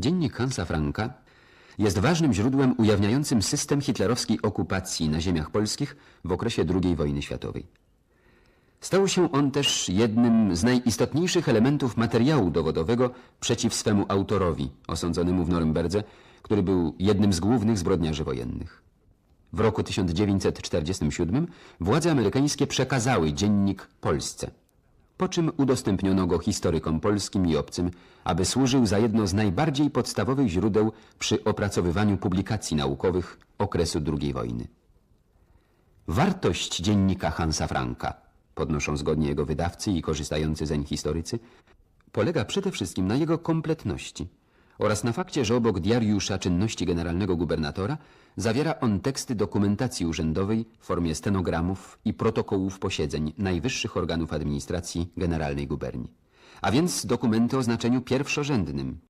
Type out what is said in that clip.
Dziennik Hansa Franka jest ważnym źródłem ujawniającym system hitlerowskiej okupacji na ziemiach polskich w okresie II wojny światowej. Stał się on też jednym z najistotniejszych elementów materiału dowodowego przeciw swemu autorowi, osądzonemu w Norymberdze, który był jednym z głównych zbrodniarzy wojennych. W roku 1947 władze amerykańskie przekazały dziennik Polsce, po czym udostępniono go historykom polskim i obcym, aby służył za jedno z najbardziej podstawowych źródeł przy opracowywaniu publikacji naukowych okresu II wojny. Wartość dziennika Hansa Franka, podnoszą zgodnie jego wydawcy i korzystający zeń historycy, polega przede wszystkim na jego kompletności oraz na fakcie, że obok diariusza czynności generalnego gubernatora zawiera on teksty dokumentacji urzędowej w formie stenogramów i protokołów posiedzeń najwyższych organów administracji generalnej guberni. A więc dokumenty o znaczeniu pierwszorzędnym